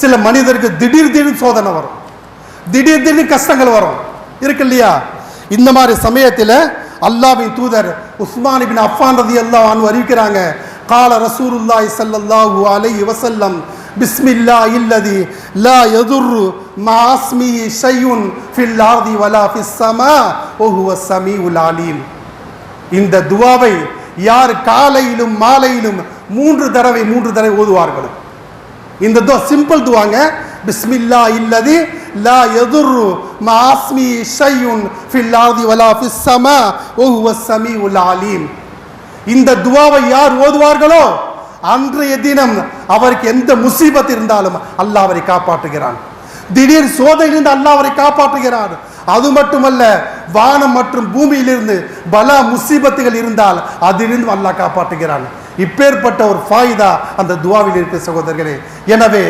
சில மனிதருக்கு திடீர் திடீர் சோதனை வரும். திடீர் திடீர் கஷ்டங்கள் வரும். இருக்கு இல்லையா? இந்த மாதிரி சமயத்தில் அல்லாவின் தூதர் உஸ்மான் பின் அஃபான் ரதி அல்லாஹ் அறிவிக்கிறாங்க. கால ரசூலுல்லாஹி சல்லல்லாஹு அலை வசல்லம் பிஸ்மில்லா இல்லதி லா எதுர்ரு மாஸ்மி ஷையுன் ஃபில் ஆர்தி வலா ஃபிஸ் சமா ஓஹுவ சமி உல் அலீம். இந்த துவாவை யார் காலையிலும் மாலையிலும் மூன்று தடவை மூன்று தடவை ஓதுவார்களும் இந்த துவா சிம்பிள் துவாங்க. பிஸ்மில்லா இல்லதி லா எதுரு மாஸ்மி ஷையுன் ஃபில் ஆதி வலா ஃபிஸ் சமா ஓஹுவ சமி உல் ஆலீம். இந்த துவாவை யார் ஓதுவார்களோ? அன்றைய தினம் அவருக்கு எந்த முசீபத் இருந்தாலும் அல்லாஹ் அவரை காப்பாற்றுகிறான். திடீர் சோதனையிலிருந்து அல்லாஹ் அவரை காப்பாற்றுகிறான். அது மட்டுமல்ல வானம் மற்றும் பூமியிலிருந்து பல முசீபத்துகள் இருந்தால் அதிலிருந்து அல்லாஹ் காப்பாற்றுகிறான். இப்பேற்பட்ட ஒரு ஃபாயிதா அந்த துவாவில் இருக்க சகோதரர்களே. எனவே